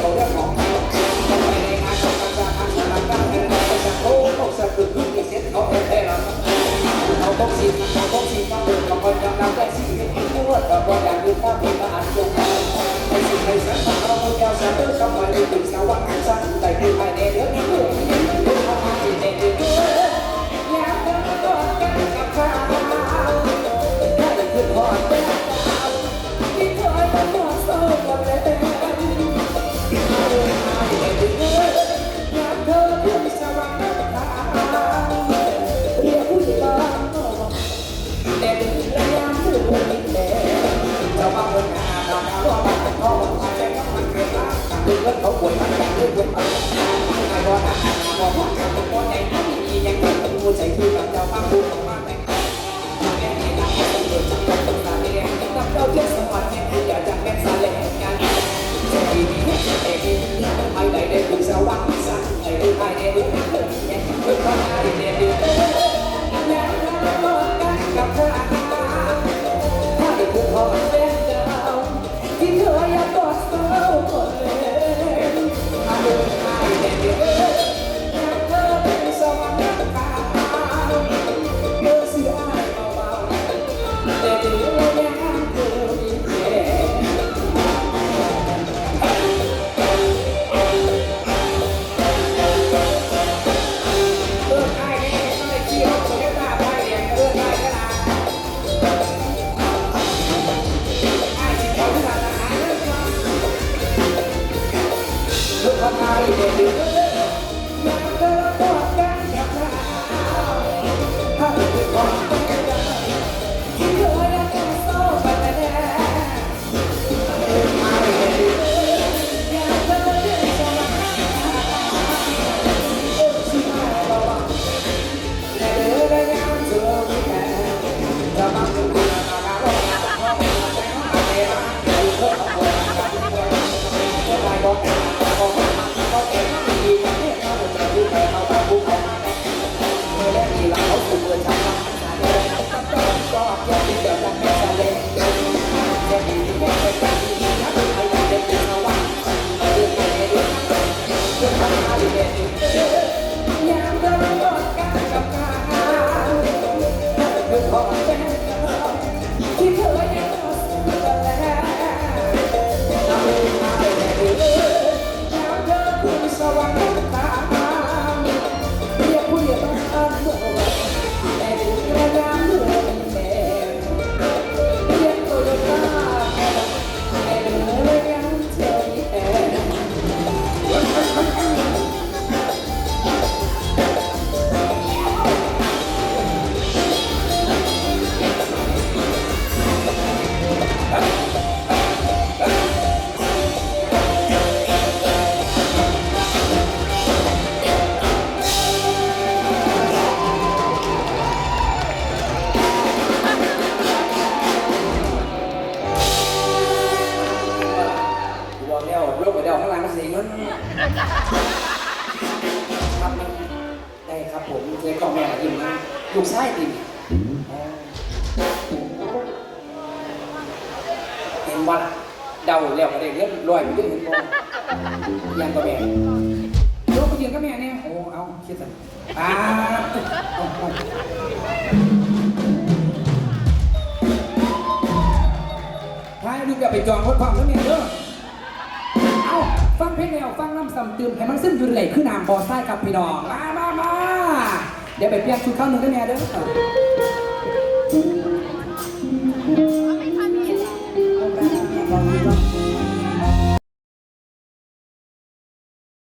头再跑。stop ครับได้ครับผมเจ๊กล่องแม่ยิ่มนะลูกไส้อิ่มเห็นว่าเดาแล้วก็ได้เรียบร้อยไม่ได้เห็นบ่ยังก็แม่ลูกก็ยืนก็แม่เนี่ยโอ้เอาคิดสัอ่าท้ายนึจะไปจองรถความแล้วเนี่ยเด้อ ฟังเพลงแนวฟังน้ำซ้ำเติมให้มันซึมอยู่เลขึ้นน้ำบอไส้กับพี่น้องมามามาเดี๋ยวไปเปลี่ยนชุดข้าวหนึ่งกันแน่เด้อ